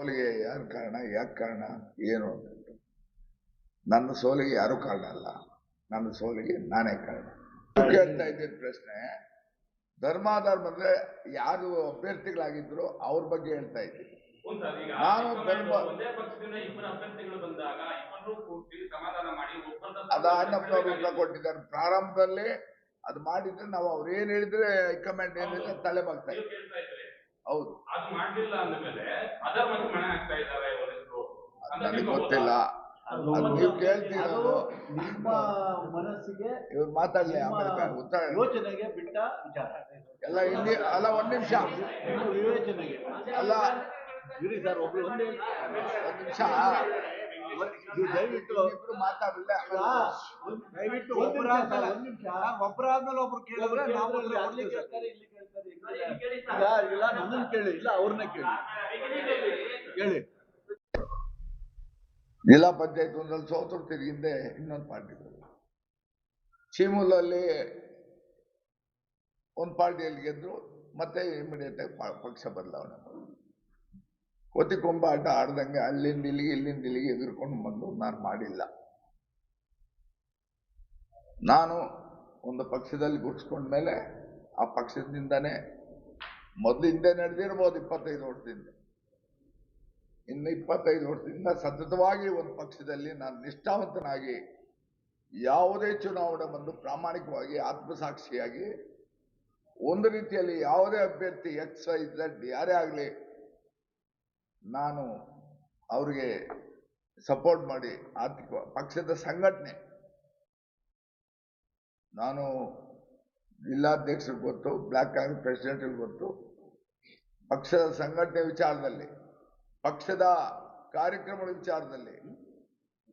ಸೋಲಿಗೆ ಯಾರು ಕಾರಣ ಯಾಕೆ ಕಾರಣ ಏನು ಅಂತ. ನನ್ನ ಸೋಲಿಗೆ ಯಾರು ಕಾರಣ ಅಲ್ಲ ನನ್ನ ಸೋಲಿಗೆ ನಾನೇ ಕಾರಣ. ಕೇಳ್ತಾ ಇದ್ದಿದ್ದ ಪ್ರಶ್ನೆ ಧರ್ಮಾಧರ್ಮ ಅಂದ್ರೆ ಯಾರು ಅಭ್ಯರ್ಥಿಗಳಾಗಿದ್ರು ಅವ್ರ ಬಗ್ಗೆ ಹೇಳ್ತಾ ಇದ್ದೀನಿ ನಾನು ಧರ್ಮ- ಅದ ಕೊಟ್ಟಿದ್ದಾರೆ. ಪ್ರಾರಂಭದಲ್ಲಿ ಅದು ಮಾಡಿದ್ರೆ ನಾವು ಅವ್ರು ಏನ್ ಹೇಳಿದ್ರೆ ಹೈಕಮಾಂಡ್ ಏನಿದ್ರೆ ಹೇಳಿದ್ರೆ ತಲೆ ಬಾಗ್ತಾ ಇದ್ದೀವಿ ಹೌದು. ಅದು ಮಾಡ್ಲಿಲ್ಲ ಅಂದ್ಮೇಲೆ ಅಧರ್ಮಕ್ಕೆ ಮನೆ ಹಾಕ್ತಾ ಇದ್ದಾರೆ ಅಂತ ನನಗೆ ಗೊತ್ತಿಲ್ಲ. ನೀವು ಕೇಳ್ತಿರೋದು ನಿಮ್ಮ ಮನಸ್ಸಿಗೆ ಇವ್ರು ಮಾತಾಡ್ಲಿ ಆಮೇಲೆ ಉತ್ತರ. ಯೋಚನೆಗೆ ಬಿಟ್ಟ ವಿಚಾರ. ಎಲ್ಲ ಇಲ್ಲಿ ಅಲ್ಲ ಒಂದ್ ನಿಮಿಷ. ವಿವೇಚನೆಗೆ. ಅಲ್ಲ. ಇರಿ ಸರ್ ಒಬ್ರು ಒಂದೇ ಒಂದ್ ನಿಮಿಷ. ದಯವಿಟ್ಟು ಮಾತಾಡಲ್ಲ ದಯವಿಟ್ಟು ಒಬ್ಬರಾದ್ಮೇಲೆ ಒಬ್ರು ಕೇಳಿದ್ರೆ ನಾವು. ಇಲ್ಲ ಇಲ್ಲ ನನ್ನನ್ನು ಕೇಳಿ ಇಲ್ಲ ಅವ್ರನ್ನ ಕೇಳಿ. ಕೇಳಿ. ಜಿಲ್ಲಾ ಪಂಚಾಯತ್ ಒಂದಲ್ಲಿ ಸೋತರು ತಿರುಗಿಂದೆ ಇನ್ನೊಂದು ಪಾರ್ಟಿ ಚೀಮೂಲಲ್ಲಿ ಒಂದು ಪಾರ್ಟಿಯಲ್ಲಿ ಗೆದ್ರು ಮತ್ತೆ ಇಮಿಡಿಯೇಟ್ ಆಗಿ ಪ- ಪಕ್ಷ ಬದಲಾವಣೆ ಮಾಡಿದ್ರು ಕೊತ್ತಿಕೊಂಬ ಆಟ ಆಡ್ದಂಗೆ ಅಲ್ಲಿಂದ ಇಲ್ಲಿಗೆ, ಇಲ್ಲಿಂದ ಇಲ್ಲಿಗೆ ಎದುರ್ಕೊಂಡು ಬಂದು ನಾನು ಮಾಡಿಲ್ಲ. ನಾನು ಒಂದು ಪಕ್ಷದಲ್ಲಿ ಗುಡ್ಸ್ಕೊಂಡ್ಮೇಲೆ ಆ ಪಕ್ಷದಿಂದನೇ ಮೊದಲು ಹಿಂದೆ ನಡೆದಿರ್ಬೋದು ಇಪ್ಪತ್ತೈದು ವರ್ಷದಿಂದ. ಇನ್ನು ಇಪ್ಪತ್ತೈದು ವರ್ಷದಿಂದ ಸತತವಾಗಿ ಒಂದು ಪಕ್ಷದಲ್ಲಿ ನಾನು ನಿಷ್ಠಾವಂತನಾಗಿ ಯಾವುದೇ ಚುನಾವಣೆ ಬಂದು ಪ್ರಾಮಾಣಿಕವಾಗಿ ಆತ್ಮಸಾಕ್ಷಿಯಾಗಿ ಒಂದು ರೀತಿಯಲ್ಲಿ ಯಾವುದೇ ಅಭ್ಯರ್ಥಿ ಎಕ್ಸ್ ವೈ ಝಡ್ ಯಾರೇ ಆಗಲಿ ನಾನು ಅವರಿಗೆ ಸಪೋರ್ಟ್ ಮಾಡಿ ಆರ್ಥಿಕ, ಪಕ್ಷದ ಸಂಘಟನೆ. ನಾನು ಜಿಲ್ಲಾಧ್ಯಕ್ಷರಿಗೆ ಗೊತ್ತು, ಬ್ಲಾಕ್ ಕಾಂಗ್ರೆಸ್ ಪ್ರೆಸಿಡೆಂಟ್ಗೆ ಗೊತ್ತು, ಪಕ್ಷದ ಸಂಘಟನೆ ವಿಚಾರದಲ್ಲಿ, ಪಕ್ಷದ ಕಾರ್ಯಕ್ರಮಗಳ ವಿಚಾರದಲ್ಲಿ,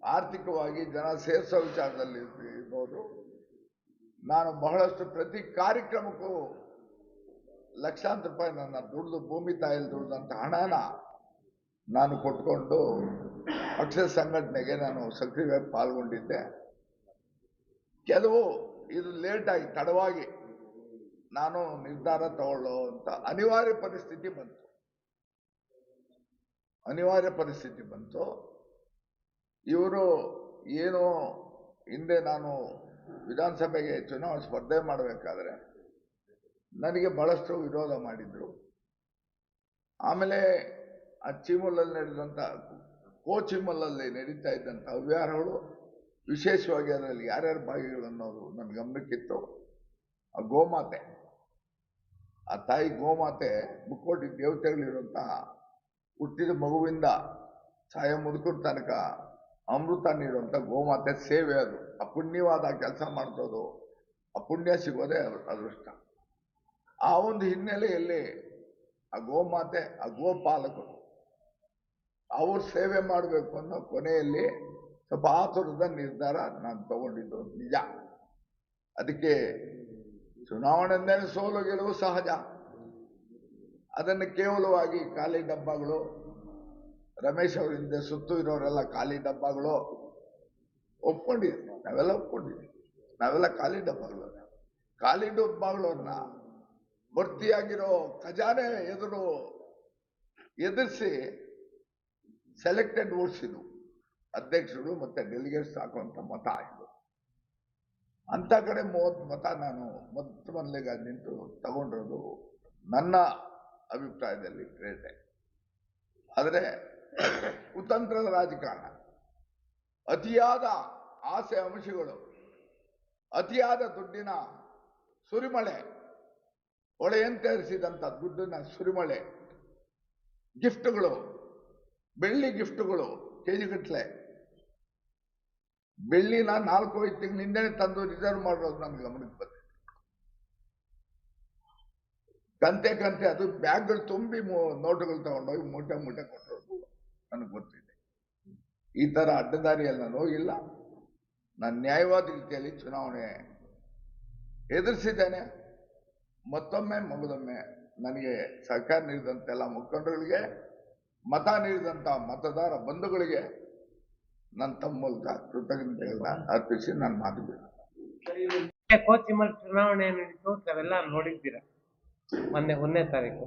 ಆರ್ಥಿಕವಾಗಿ ಜನ ಸೇರಿಸೋ ವಿಚಾರದಲ್ಲಿ ಇರ್ಬೋದು. ನಾನು ಬಹಳಷ್ಟು ಪ್ರತಿ ಕಾರ್ಯಕ್ರಮಕ್ಕೂ ಲಕ್ಷಾಂತರ ರೂಪಾಯಿ ನನ್ನ ದುಡಿದು ಭೂಮಿ ತಾಯಲ್ಲಿ ದುಡಿದಂಥ ಹಣನ ನಾನು ಕೊಟ್ಕೊಂಡು ಪಕ್ಷದ ಸಂಘಟನೆಗೆ ನಾನು ಸಕ್ರಿಯವಾಗಿ ಪಾಲ್ಗೊಂಡಿದ್ದೆ. ಕೆಲವು ಇದು ಲೇಟಾಗಿ ತಡವಾಗಿ ನಾನು ನಿರ್ಧಾರ ತಗೊಳ್ಳೋ ಅಂತ ಅನಿವಾರ್ಯ ಪರಿಸ್ಥಿತಿ ಬಂತು. ಅನಿವಾರ್ಯ ಪರಿಸ್ಥಿತಿ ಬಂತು. ಇವರು ಏನು ಹಿಂದೆ ನಾನು ವಿಧಾನಸಭೆಗೆ ಚುನಾವಣೆ ಸ್ಪರ್ಧೆ ಮಾಡಬೇಕಾದ್ರೆ ನನಗೆ ಬಹಳಷ್ಟು ವಿರೋಧ ಮಾಡಿದ್ರು. ಆಮೇಲೆ ಆ ಚಿಮುಲಲ್ಲಿ ನಡೆದಂಥ ಕೋಚಿಮಲಲ್ಲಿ ನಡೀತಾ ಇದ್ದಂಥ ಹವ್ಯಾರಗಳು ವಿಶೇಷವಾಗಿ ಅದರಲ್ಲಿ ಯಾರ್ಯಾರು ಭಾಗಿಗಳು ಅನ್ನೋದು ನನ್ನ ಗಮನಕ್ಕಿತ್ತು. ಆ ಗೋಮಾತೆ, ಆ ತಾಯಿ ಗೋಮಾತೆ ಮುಕ್ಕೋಟಿ ದೇವತೆಗಳಿರುವಂತಹ ಹುಟ್ಟಿದ ಮಗುವಿಂದ ಸಾಯ ಮುದುಕರ ತನಕ ಅಮೃತ ನೀಡುವಂಥ ಗೋಮಾತೆ ಸೇವೆ ಅದು. ಅಪುಣ್ಯವಾದ ಪುಣ್ಯವಾದ ಕೆಲಸ ಮಾಡ್ತೋದು ಅಪುಣ್ಯ ಪುಣ್ಯ ಸಿಗೋದೇ ಅದೃಷ್ಟ. ಆ ಒಂದು ಹಿನ್ನೆಲೆಯಲ್ಲಿ ಆ ಗೋಮಾತೆ, ಆ ಗೋಪಾಲಕರು ಅವ್ರ ಸೇವೆ ಮಾಡಬೇಕು ಅನ್ನೋ ಕೊನೆಯಲ್ಲಿ ಸ್ವಲ್ಪ ಆತುರದ ನಿರ್ಧಾರ ನಾನು ತಗೊಂಡಿದ್ದು ನಿಜ. ಅದಕ್ಕೆ ಚುನಾವಣೆ ಅಂದೇನೆ ಸೋಲು ಗೆಲುವು ಸಹಜ. ಅದನ್ನು ಕೇವಲವಾಗಿ ಖಾಲಿ ಡಬ್ಬಗಳು, ರಮೇಶ್ ಅವರಿಂದ ಸುತ್ತು ಇರೋರೆಲ್ಲ ಖಾಲಿ ಡಬ್ಬಗಳು ಒಪ್ಕೊಂಡಿದ್ವಿ ನಾವೆಲ್ಲ ಒಪ್ಕೊಂಡಿದ್ವಿ ನಾವೆಲ್ಲ ಖಾಲಿ ಡಬ್ಬಗಳು. ಖಾಲಿ ಡಬ್ಬಗಳನ್ನ ಭರ್ತಿಯಾಗಿರೋ ಖಜಾನೆ ಎದುರು ಎದುರಿಸಿ ಸೆಲೆಕ್ಟೆಡ್ ವೋಟ್ಸ್ ಇದು. ಅಧ್ಯಕ್ಷರು ಮತ್ತೆ ಡೆಲಿಗೇಟ್ಸ್ ಹಾಕುವಂತ ಮತ ಇದು. ಅಂಥ ಕಡೆ ಮೂವತ್ತು ಮತ ನಾನು ಮೊತ್ತ ಮೊದಲಿಗೆ ನಿಂತು ತಗೊಂಡಿರೋದು ನನ್ನ ಅಭಿಪ್ರಾಯದಲ್ಲಿ ಗ್ರೇಟೆ ಆದರೆ ಕುತಂತ್ರದ ರಾಜಕಾರಣ. ಅತಿಯಾದ ಆಸೆ ಅಂಶಗಳು, ಅತಿಯಾದ ದುಡ್ಡಿನ ಸುರಿಮಳೆ ಒಳೆಯಂತರಿಸಿದಂಥ ದುಡ್ಡಿನ ಸುರಿಮಳೆ ಗಿಫ್ಟ್ಗಳು ಬೆಳ್ಳಿ ಗಿಫ್ಟ್ಗಳು ಬೆಳ್ಳಿ ಬೆಳ್ಳಿನ ನಾಲ್ಕು ಐದು ತಿಂಗಳಿಂದನೇ ತಂದು ರಿಸರ್ವ್ ಮಾಡಿರೋದು ನನ್ನ ಗಮನಕ್ಕೆ ಬಂದಿದೆ. ಕಂತೆ ಕಂತೆ ಅದು ಬ್ಯಾಗ್ಗಳು ತುಂಬಿ ನೋಟುಗಳು ತಗೊಂಡೋಗಿ ಮೂಟೆ ಮೂಟೆ ಕೊಟ್ಟಿರೋದು ನನಗೆ ಗೊತ್ತಿದೆ. ಈ ತರ ಅಡ್ಡದಾರಿಯಲ್ಲಿ ನಾನು ಹೋಗಿಲ್ಲ ನಾನು ನ್ಯಾಯವಾದ ರೀತಿಯಲ್ಲಿ ಚುನಾವಣೆ ಎದುರಿಸಿದ್ದೇನೆ. ಮತ್ತೊಮ್ಮೆ, ಮಗದೊಮ್ಮೆ ನನಗೆ ಸಹಕಾರ ನೀಡಿದಂತೆಲ್ಲ ಮುಖಂಡರುಗಳಿಗೆ ಮತ ನೀಡಿದಂಥ ಮತದಾರ ಬಂಧುಗಳಿಗೆ ನನ್ನ ತಮ್ಮ ಮೂಲಕ ಕೃತಜ್ಞತೆಗಳನ್ನ ಅರ್ಪಿಸಿ ನನ್ನ ಮಾತು. ಕೋಚಿಮಲ್ ಚುನಾವಣೆ ನಡೀತು ತಾವೆಲ್ಲ ನೋಡಿದ್ದೀರ? ಮೊನ್ನೆ ಒಂದನೇ ತಾರೀಕು.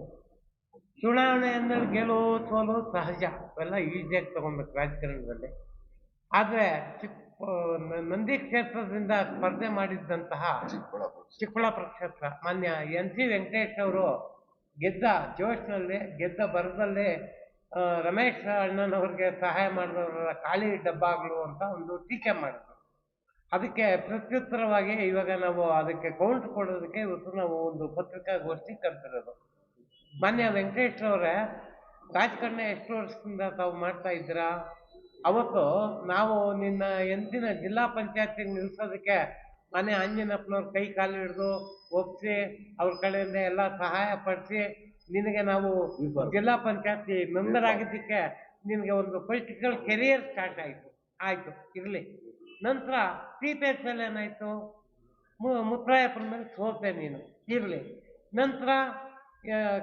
ಚುನಾವಣೆ ಅಂದ್ರೆ ಗೆಲುವು ಸೋಲು ಸಹಜ ಅವೆಲ್ಲ ಈಸಿಯಾಗಿ ತಗೊಬೇಕು ರಾಜಕಾರಣದಲ್ಲಿ. ಆದರೆ ಚಿಕ್ಕ ನಂದಿ ಕ್ಷೇತ್ರದಿಂದ ಸ್ಪರ್ಧೆ ಮಾಡಿದ್ದಂತಹ ಚಿಕ್ಕಬಳ್ಳಾಪುರ ಕ್ಷೇತ್ರ. ಮಾನ್ಯ ಎನ್ ಸಿ ವೆಂಕಟೇಶ್ ಅವರು ಗೆದ್ದ ಜೋಶ್ನಲ್ಲಿ ಗೆದ್ದ ಬರದಲ್ಲಿ ರಮೇಶ್ ಅಣ್ಣನವ್ರಿಗೆ ಸಹಾಯ ಮಾಡಿದವರ ಖಾಲಿ ಡಬ್ಬಾಗ್ಲು ಅಂತ ಒಂದು ಟೀಕೆ ಮಾಡಿದ್ರು. ಅದಕ್ಕೆ ಪ್ರತ್ಯುತ್ತರವಾಗಿ ಇವಾಗ ನಾವು ಅದಕ್ಕೆ ಕೌಂಟ್ ಕೊಡೋದಕ್ಕೆ ಇವತ್ತು ನಾವು ಒಂದು ಪತ್ರಿಕಾಗೋಷ್ಠಿ ಕರೆದಿರೋದು ಮಾನ್ಯ ವೆಂಕಟೇಶ್ ಅವರೇ ರಾಜಕಾರಣ ಎಷ್ಟು ವರ್ಷದಿಂದ ತಾವು ಮಾಡ್ತಾ ಇದ್ದೀರಾ? ಅವತ್ತು ನಾವು ನಿನ್ನ ಎಂದಿನ ಜಿಲ್ಲಾ ಪಂಚಾಯತಿಗೆ ನಿಲ್ಲಿಸೋದಕ್ಕೆ ಮನೆ ಆಂಜನಪ್ಪನವ್ರ ಕೈ ಕಾಲು ಹಿಡಿದು ಒಪ್ಪಿಸಿ ಅವ್ರ ಕಡೆಯಿಂದ ಎಲ್ಲ ಸಹಾಯ ಪಡಿಸಿ ನಿನಗೆ ನಾವು ಜಿಲ್ಲಾ ಪಂಚಾಯತಿ ಮೆಂಬರ್ ಆಗಿದ್ದಕ್ಕೆ ನಿನಗೆ ಒಂದು ಪೊಲಿಟಿಕಲ್ ಕೆರಿಯರ್ ಸ್ಟಾರ್ಟ್ ಆಯಿತು. ಆಯಿತು. ಇರಲಿ. ನಂತರ ಟಿ ಪಿ ಎಸ್ ಎಲ್ ಏನಾಯಿತು? ಮು- ಮುತ್ತರಾಯಪ್ಪನ ಮೇಲೆ ಸೋತೆ ನೀನು. ಇರಲಿ. ನಂತರ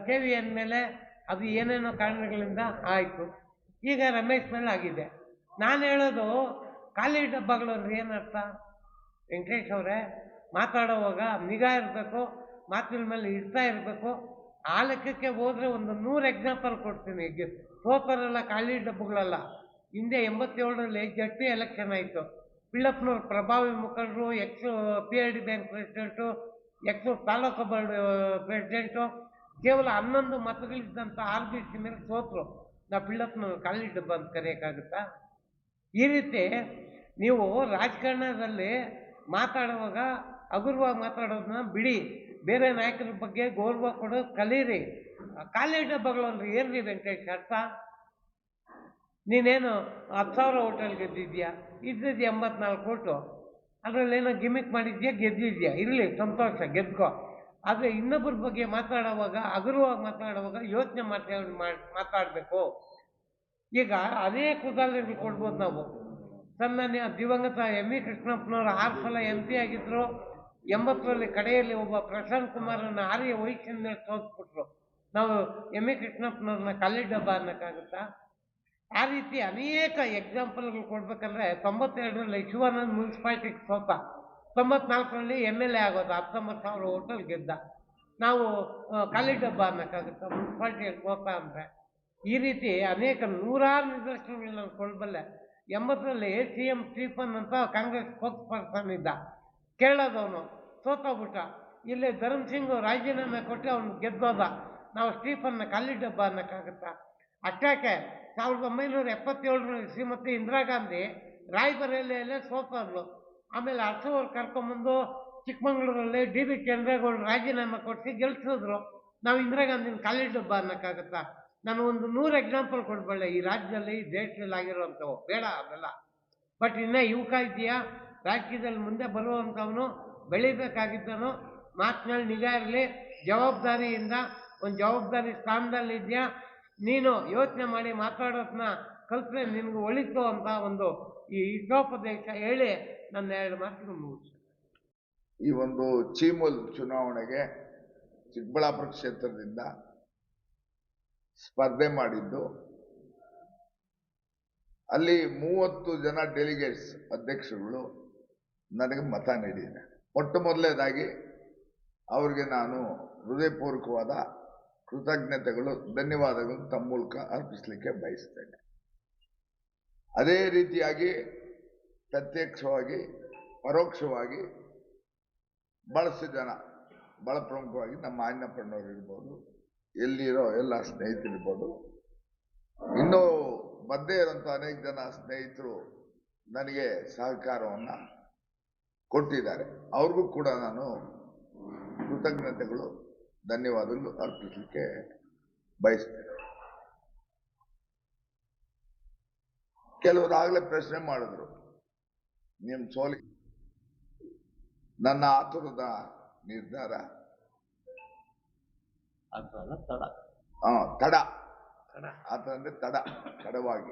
ಕೆ ವಿ ಎನ್ ಮೇಲೆ ಅದು ಏನೇನೋ ಕಾರಣಗಳಿಂದ ಆಯಿತು. ಈಗ ರಮೇಶ್ ಮೇಲೆ ಆಗಿದೆ. ನಾನು ಹೇಳೋದು ಖಾಲಿ ಡಬ್ಬಗಳು ಅಂದ್ರೆ ಏನರ್ಥ ವೆಂಕಟೇಶ್ ಅವರೇ ಮಾತಾಡೋವಾಗ ನಿಗಾ ಇರಬೇಕು ಮಾತಿನ ಮೇಲೆ ಇಡ್ತಾ ಇರಬೇಕು ಆ ಲೆಕ್ಕಕ್ಕೆ ಹೋದ್ರೆ ಒಂದು ನೂರು ಎಕ್ಸಾಂಪಲ್ ಕೊಡ್ತೀನಿ. ಈಗ ಸೋತರೆಲ್ಲ ಖಾಲಿ ಡಬ್ಬುಗಳಲ್ಲ. ಹಿಂದೆ ಎಂಬತ್ತೇಳರಲ್ಲಿ ಜಡ್ಪಿ ಎಲೆಕ್ಷನ್ ಆಯಿತು. ಪಿಳ್ಳಪ್ಪನವ್ರ ಪ್ರಭಾವಿ ಮುಖಂಡರು ex P R D bank president ex taluk board president ಕೇವಲ ಹನ್ನೊಂದು ಮತಗಳಿದ್ದಂಥ ಆರ್ ಬಿ ಸಿ ಮೇಲೆ ಸೋತರು. ನಾ ಪಿಳ್ಳಪ್ಪನವ್ರ ಖಾಲಿ ಡಬ್ಬ ಅಂತ ಕರೆಯೋಕ್ಕಾಗುತ್ತಾ? ಈ ರೀತಿ ನೀವು ರಾಜಕಾರಣದಲ್ಲಿ ಮಾತಾಡುವಾಗ ಹಗುರವಾಗಿ ಮಾತಾಡೋದನ್ನ ಬಿಡಿ. ಬೇರೆ ನಾಯಕರ ಬಗ್ಗೆ ಗೌರವ ಕೊಡೋದು ಕಲೀರಿ ಕಾಲೇಜ್ ಡಬ್ಬಗಳು ಅಂದ್ರೆ ಏನ್ರಿ ವೆಂಕಟೇಶ್, ಅರ್ಥ? ನೀನೇನು ಹತ್ತು ಸಾವಿರ ಹೋಟೆಲ್ ಗೆದ್ದಿದ್ಯಾ? ಇದ್ದಿದ್ದು ಎಂಬತ್ನಾಲ್ಕು ಕೋಟು ಅದರಲ್ಲೇನೋ ಗಿಮಿಕ್ ಮಾಡಿದ್ಯಾ, ಗೆದ್ದಿದ್ಯಾ? ಇರಲಿ, ಸಂತೋಷ, ಗೆದ್ಕೋ. ಆದರೆ ಇನ್ನೊಬ್ಬರ ಬಗ್ಗೆ ಮಾತಾಡುವಾಗ, ಹಗುರವಾಗಿ ಮಾತಾಡುವಾಗ ಯೋಚನೆ ಮಾಡ್ತಾ ಮಾತಾಡಬೇಕು. ಈಗ ಅದೇ ಉದಾಹರಣೆಗಳು ಕೊಡ್ಬೋದು ನಾವು. ಸನ್ಮಾನ್ಯ ದಿವಂಗತ ಎಂ ವಿ ಕೃಷ್ಣಪ್ಪನವರು ಆರು ಸಲ ಎಂ ಪಿ ಆಗಿದ್ರು. ಎಂಬತ್ತರಲ್ಲಿ ಕಡೆಯಲ್ಲಿ ಒಬ್ಬ ಪ್ರಶಾಂತ್ ಕುಮಾರನ್ನ ಆರ್ಯ ವಹಿಸಿಂದ ಸೋತ್ಬಿಟ್ರು. ನಾವು ಎಂ ಎ ಕೃಷ್ಣಪ್ಪನವ್ರನ್ನ ಖಾಲಿ ಡಬ್ಬ ಅನ್ನೋಕ್ಕಾಗುತ್ತಾ? ಆ ರೀತಿ ಅನೇಕ ಎಕ್ಸಾಂಪಲ್ಗಳು ಕೊಡ್ಬೇಕಂದ್ರೆ ತೊಂಬತ್ತೆರಡರಲ್ಲಿ ಶಿವಾನಂದ್ ಮುನ್ಸಿಪಾಲ್ಟಿಗೆ ಸೋತ ತೊಂಬತ್ನಾಲ್ಕರಲ್ಲಿ ಎಂ ಎಲ್ ಎ ಆಗೋದು ಹತ್ತೊಂಬತ್ತು ಸಾವಿರ ಹೋಟೆಲ್ ಗೆದ್ದ. ನಾವು ಆ, ಖಾಲಿ ಡಬ್ಬ ಅನ್ನೋಕ್ಕಾಗುತ್ತಾ ಮುನ್ಸಿಪಾಲ್ಟಿಯಲ್ಲಿ ಸೋತ ಅಂದರೆ? ಈ ರೀತಿ ಅನೇಕ ನೂರಾರು ನಿದರ್ಶನಗಳು ನಾನು ಕೊಡಬಲ್ಲೆ. ಎಂಬತ್ತರಲ್ಲಿ ಸಿ ಎಂ ಸ್ಟೀಫನ್ ಅಂತ ಕಾಂಗ್ರೆಸ್ ಸ್ಪೋಕ್ಸ್ ಪರ್ಸನ್ ಇದ್ದ. ಕೇಳೋದವನು ಸೋತೋಗ್ಬಿಟ್ಟ. ಇಲ್ಲಿ ಧರ್ಮ್ ಸಿಂಗ್ ರಾಜೀನಾಮೆ ಕೊಟ್ಟು ಅವನು ಗೆದ್ದೋದ. ನಾವು ಸ್ಟೀಫನ್ನ ಖಾಲಿ ಡಬ್ಬ ಅನ್ನೋಕ್ಕಾಗುತ್ತಾ? ಅಷ್ಟಾಕೆ ಸಾವಿರದ ಒಂಬೈನೂರ ಎಪ್ಪತ್ತೇಳರಲ್ಲಿ ಶ್ರೀಮತಿ ಇಂದಿರಾ ಗಾಂಧಿ ರಾಯಬರೇಲಿಯಲ್ಲೇ ಸೋತೋದ್ಲು. ಆಮೇಲೆ ಹರ್ಷವ್ರು ಕರ್ಕೊಂಬಂದು ಚಿಕ್ಕಮಂಗ್ಳೂರಲ್ಲಿ ಡಿ ಬಿ ಚಂದ್ರೇಗೌಡರು ರಾಜೀನಾಮೆ ಕೊಟ್ಟು ಗೆಲ್ಸಿದ್ರು. ನಾವು ಇಂದಿರಾ ಗಾಂಧಿನ ಖಾಲಿ ಡಬ್ಬ ಅನ್ನೋಕ್ಕಾಗುತ್ತಾ? ನಾನು ಒಂದು ನೂರು ಎಕ್ಸಾಂಪಲ್ ಕೊಡ್ಬಲ್ಲೆ. ಈ ರಾಜ್ಯದಲ್ಲಿ, ಈ ದೇಶದಲ್ಲಿ ಆಗಿರುವಂಥವು. ಬೇಡ, ಅದೆಲ್ಲ. ಬಟ್ ಇನ್ನೂ ಯುವಕ ಇದೆಯಾ ರಾಜಕೀಯದಲ್ಲಿ ಮುಂದೆ ಬರುವಂಥವನು ಬೆಳಿಬೇಕಾಗಿದ್ದನು ಮಾತಿನಲ್ಲಿ ನಿಜ ಇರಲಿ, ಜವಾಬ್ದಾರಿಯಿಂದ, ಒಂದು ಜವಾಬ್ದಾರಿ ಸ್ಥಾನದಲ್ಲಿದ್ಯಾ ನೀನು ಯೋಚನೆ ಮಾಡಿ ಮಾತಾಡೋದನ್ನ ಕಲ್ಪನೆ ನಿನಗೆ ಒಳಿತು ಅಂತ ಒಂದು ಈ ಹಿತೋಪದೇಶ ಹೇಳಿ ನನ್ನ ಎರಡು ಮಾತಿಗೆ ಮುಗಿಸ್ತೀನಿ. ಈ ಒಂದು ಚೀಮುಲ್ ಚುನಾವಣೆಗೆ ಚಿಕ್ಕಬಳ್ಳಾಪುರ ಕ್ಷೇತ್ರದಿಂದ ಸ್ಪರ್ಧೆ ಮಾಡಿದ್ದು, ಅಲ್ಲಿ ಮೂವತ್ತು ಜನ ಡೆಲಿಗೇಟ್ಸ್ ಅಧ್ಯಕ್ಷರುಗಳು ನನಗೆ ಮತ ನೀಡಿದ್ದಾರೆ. ಮೊಟ್ಟ ಮೊದಲನೇದಾಗಿ ಅವರಿಗೆ ನಾನು ಹೃದಯಪೂರ್ವಕವಾದ ಕೃತಜ್ಞತೆಗಳು ಧನ್ಯವಾದಗಳು ತಮ್ಮ ಮೂಲಕ ಅರ್ಪಿಸಲಿಕ್ಕೆ ಬಯಸ್ತೇನೆ. ಅದೇ ರೀತಿಯಾಗಿ ಪ್ರತ್ಯಕ್ಷವಾಗಿ ಪರೋಕ್ಷವಾಗಿ ಬಹಳಷ್ಟು ಜನ, ಬಹಳ ಪ್ರಮುಖವಾಗಿ ನಮ್ಮ ಆಜ್ಞಪ್ಪಣ್ಣವ್ರು ಇರ್ಬೋದು, ಎಲ್ಲಿರೋ ಎಲ್ಲ ಸ್ನೇಹಿತರಿರ್ಬೋದು ಇನ್ನೂ ಮಧ್ಯೆ ಇರೋಂಥ ಅನೇಕ ಜನ ಸ್ನೇಹಿತರು ನನಗೆ ಸಹಕಾರವನ್ನು ಕೊಟ್ಟಿದ್ದಾರೆ. ಅವ್ರಿಗೂ ಕೂಡ ನಾನು ಕೃತಜ್ಞತೆಗಳು ಧನ್ಯವಾದಗಳು ಅರ್ಪಿಸಲಿಕ್ಕೆ ಬಯಸ್ತೇನೆ. ಕೆಲವರಾಗಲೇ ಪ್ರಶ್ನೆ ಮಾಡಿದ್ರು. ನಿಮ್ಮ ಸೋಲಿ ನನ್ನ ಆತುರದ ನಿರ್ಧಾರ? ತಡ. ಆ, ತಡ. ಆತರ ಆತ ಅಂದ್ರೆ ತಡ ತಡವಾಗಿ.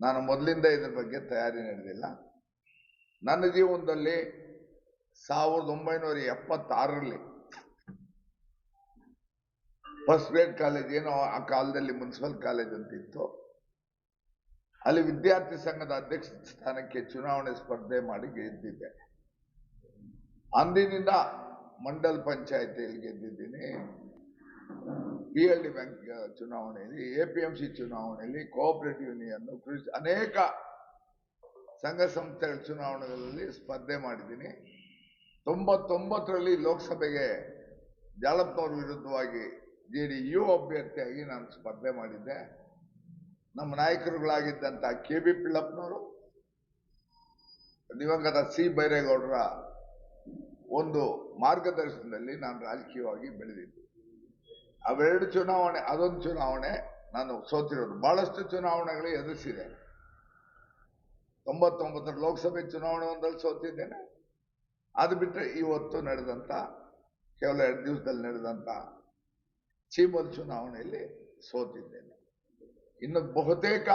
ನಾನು ಮೊದಲಿಂದ ಇದ್ರ ಬಗ್ಗೆ ತಯಾರಿ ನಡೆದಿಲ್ಲ. ನನ್ನ ಜೀವನದಲ್ಲಿ ಸಾವಿರದ ಒಂಬೈನೂರ ಎಪ್ಪತ್ತಾರರಲ್ಲಿ ಫಸ್ಟ್ ಗ್ರೇಡ್ ಕಾಲೇಜ್ ಏನೋ ಆ ಕಾಲದಲ್ಲಿ ಮುನ್ಸಿಪಲ್ ಕಾಲೇಜ್ ಅಂತ ಇತ್ತು. ಅಲ್ಲಿ ವಿದ್ಯಾರ್ಥಿ ಸಂಘದ ಅಧ್ಯಕ್ಷ ಸ್ಥಾನಕ್ಕೆ ಚುನಾವಣೆ ಸ್ಪರ್ಧೆ ಮಾಡಿ ಗೆದ್ದಿದ್ದೆ. ಅಂದಿನಿಂದ ಮಂಡಲ್ ಪಂಚಾಯತಿಯಲ್ಲಿ ಗೆದ್ದಿದ್ದೀನಿ. ಪಿ ಎಲ್ ಡಿ ಬ್ಯಾಂಕ್ ಚುನಾವಣೆಯಲ್ಲಿ ಎ ಪಿ ಎಂ ಸಿ ಚುನಾವಣೆಯಲ್ಲಿ ಕೋಆಪರೇಟಿವ್ ಯೂನಿಯನ್ ಅನೇಕ ಸಂಘ ಸಂಸ್ಥೆಗಳ ಚುನಾವಣೆಗಳಲ್ಲಿ ಸ್ಪರ್ಧೆ ಮಾಡಿದ್ದೀನಿ. ತೊಂಬತ್ತೊಂಬತ್ತರಲ್ಲಿ ಲೋಕಸಭೆಗೆ ಜಾಲಪ್ಪನವ್ರ ವಿರುದ್ಧವಾಗಿ ಜೆ ಡಿ ಯು ಅಭ್ಯರ್ಥಿಯಾಗಿ ನಾನು ಸ್ಪರ್ಧೆ ಮಾಡಿದ್ದೆ. ನಮ್ಮ ನಾಯಕರುಗಳಾಗಿದ್ದಂಥ ಕೆ ಬಿ ಪಿಳ್ಳಪ್ಪನವರು, ದಿವಂಗತ ಸಿ ಬೈರೇಗೌಡರ ಒಂದು ಮಾರ್ಗದರ್ಶನದಲ್ಲಿ ನಾನು ರಾಜಕೀಯವಾಗಿ ಬೆಳೆದಿದ್ದೆ. ಅವೆರಡು ಚುನಾವಣೆ, ಅದೊಂದು ಚುನಾವಣೆ ನಾನು ಸೋತಿರೋದು. ಬಹಳಷ್ಟು ಚುನಾವಣೆಗಳು ಎದುರಿಸಿದೆ. ತೊಂಬತ್ತೊಂಬತ್ತರ ಲೋಕಸಭೆ ಚುನಾವಣೆ ಒಂದಲ್ಲಿ ಸೋತಿದ್ದೇನೆ. ಅದು ಬಿಟ್ಟರೆ ಇವತ್ತು ನಡೆದಂಥ ಕೇವಲ ಎರಡು ದಿವಸದಲ್ಲಿ ನಡೆದಂಥ ಚೀಮಲ್ ಚುನಾವಣೆಯಲ್ಲಿ ಸೋತಿದ್ದೇನೆ. ಇನ್ನು ಬಹುತೇಕ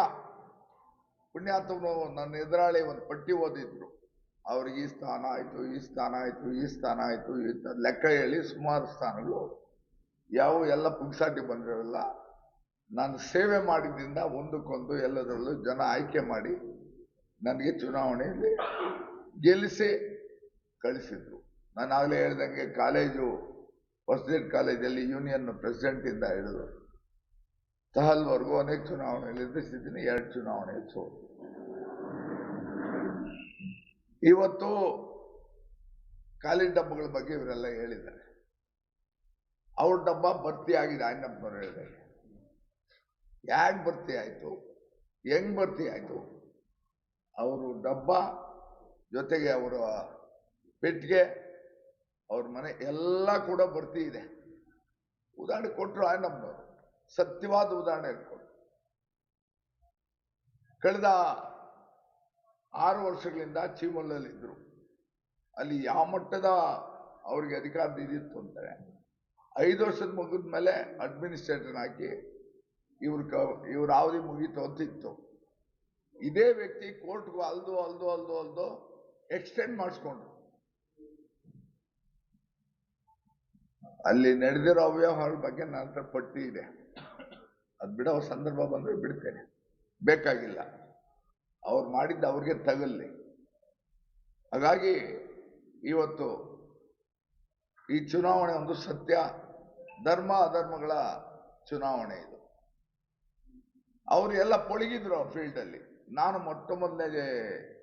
ಪುಣ್ಯಾತ್ಮನು ನನ್ನ ಎದುರಾಳಿ ಒಂದು ಪಟ್ಟಿ ಓದಿದ್ರು. ಅವ್ರಿಗೆ ಈ ಸ್ಥಾನ ಆಯಿತು, ಈ ಸ್ಥಾನ ಆಯಿತು, ಈ ಸ್ಥಾನ ಆಯಿತು, ಈ ಲೆಕ್ಕ ಹೇಳಿ ಸುಮಾರು ಸ್ಥಾನಗಳು. ಯಾವ ಎಲ್ಲ ಪುಕ್ಸಾಟಿ ಬಂದಿರಲ್ಲ, ನಾನು ಸೇವೆ ಮಾಡಿದ್ರಿಂದ ಒಂದಕ್ಕೊಂದು ಎಲ್ಲದರಲ್ಲೂ ಜನ ಆಯ್ಕೆ ಮಾಡಿ ನನಗೆ ಚುನಾವಣೆಯಲ್ಲಿ ಗೆಲ್ಲಿಸಿ ಕಳಿಸಿದ್ರು. ನಾನು ಆಗಲೇ ಹೇಳ್ದಂಗೆ ಕಾಲೇಜು, ಫಸ್ಟ್ ಕಾಲೇಜಲ್ಲಿ ಯೂನಿಯನ್ ಪ್ರೆಸಿಡೆಂಟಿಂದ ಹಿಡಿದು ತಹಲ್ವರೆಗೂ ಅನೇಕ ಚುನಾವಣೆಯಲ್ಲಿ ಎದುರಿಸಿದ್ದೀನಿ, ಎರಡು ಚುನಾವಣೆ ಇವತ್ತು ಖಾಲಿ ಡಬ್ಬಗಳ ಬಗ್ಗೆ ಇವರೆಲ್ಲ ಹೇಳಿದ್ದಾರೆ. ಅವ್ರ ಡಬ್ಬ ಭರ್ತಿ ಆಗಿದೆ ಅಣ್ಣಪ್ಪನವ್ರು ಹೇಳಿದ್ದಾರೆ. ಯಾಕೆ ಭರ್ತಿ ಆಯಿತು? ಹೆಂಗ್ ಭರ್ತಿ ಆಯಿತು? ಅವರು ಡಬ್ಬ ಜೊತೆಗೆ ಅವರ ಪೆಟ್ಟಿಗೆ ಅವ್ರ ಮನೆ ಎಲ್ಲ ಕೂಡ ಬರ್ತಿದೆ ಇದೆ. ಉದಾಹರಣೆ ಕೊಟ್ಟರು ಅಣ್ಣಪ್ಪನವರು ಸತ್ಯವಾದ ಉದಾಹರಣೆ ಕೊಟ್ಟರು ಕಳೆದ ಆರು ವರ್ಷಗಳಿಂದ ಚೀಮಲ್ಲಲ್ಲಿದ್ದರು ಅಲ್ಲಿ ಯಾವ ಮಟ್ಟದ ಅವ್ರಿಗೆ ಅಧಿಕಾರ ಇದಿತ್ತು ಅಂದರೆ ಐದು ವರ್ಷದ ಮುಗಿದ ಮೇಲೆ ಅಡ್ಮಿನಿಸ್ಟ್ರೇಟರ್ ಹಾಕಿ ಇವ್ರ ಕ, ಇವ್ರ ಅವಧಿ ಮುಗೀತು ಅಂತಿತ್ತು. ಇದೇ ವ್ಯಕ್ತಿ ಕೋರ್ಟ್ಗೂ ಅಲ್ದು ಅಲ್ದು ಅಲ್ದು ಅಲ್ದು ಎಕ್ಸ್ಟೆಂಡ್ ಮಾಡಿಸ್ಕೊಂಡ್ರು. ಅಲ್ಲಿ ನಡೆದಿರೋ ಅವ್ಯವಹಾರ ಬಗ್ಗೆ ನನ್ನ ಹತ್ರ ಪಟ್ಟಿ ಇದೆ. ಅದು ಬಿಡೋ ಸಂದರ್ಭ ಬಂದರೆ ಬಿಡ್ತೇನೆ. ಬೇಕಾಗಿಲ್ಲ. ಅವ್ರು ಮಾಡಿದ್ದು ಅವ್ರಿಗೆ ತಗಲ್ಲಿ ಹಾಗಾಗಿ ಇವತ್ತು ಈ ಚುನಾವಣೆ ಒಂದು ಸತ್ಯ. ಧರ್ಮ, ಅಧರ್ಮಗಳ ಚುನಾವಣೆ ಇದು. ಅವರು ಎಲ್ಲ ಪೊಳಗಿದ್ರು ಆ ಫೀಲ್ಡಲ್ಲಿ ನಾನು ಮೊಟ್ಟ ಮೊದಲನೇ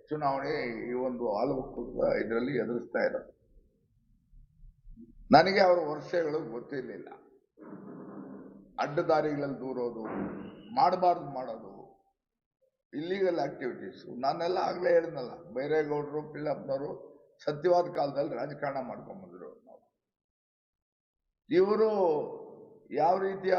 ಚುನಾವಣೆ ಈ ಒಂದು ಆಲಮಕ್ಕೂದ ಇದರಲ್ಲಿ ಎದುರಿಸ್ತಾ ಇರೋದು. ನನಗೆ ಅವರ ವರ್ಷಗಳು ಗೊತ್ತಿರಲಿಲ್ಲ. ಅಡ್ಡದಾರಿಗಳಲ್ಲಿ ದೂರೋದು, ಮಾಡಬಾರ್ದು ಮಾಡೋದು ಇಲ್ಲಿಗಲ್ ಆಕ್ಟಿವಿಟೀಸು ನಾನೆಲ್ಲ ಆಗಲೇ ಹೇಳಿದ್ನಲ್ಲ, ಬೈರೇಗೌಡರು, ಪಿಳ್ಳಪ್ಪನವರು ಸತ್ಯವಾದ ಕಾಲದಲ್ಲಿ ರಾಜಕಾರಣ ಮಾಡ್ಕೊಂಬಂದರು ನಾವು ಇವರು ಯಾವ ರೀತಿಯ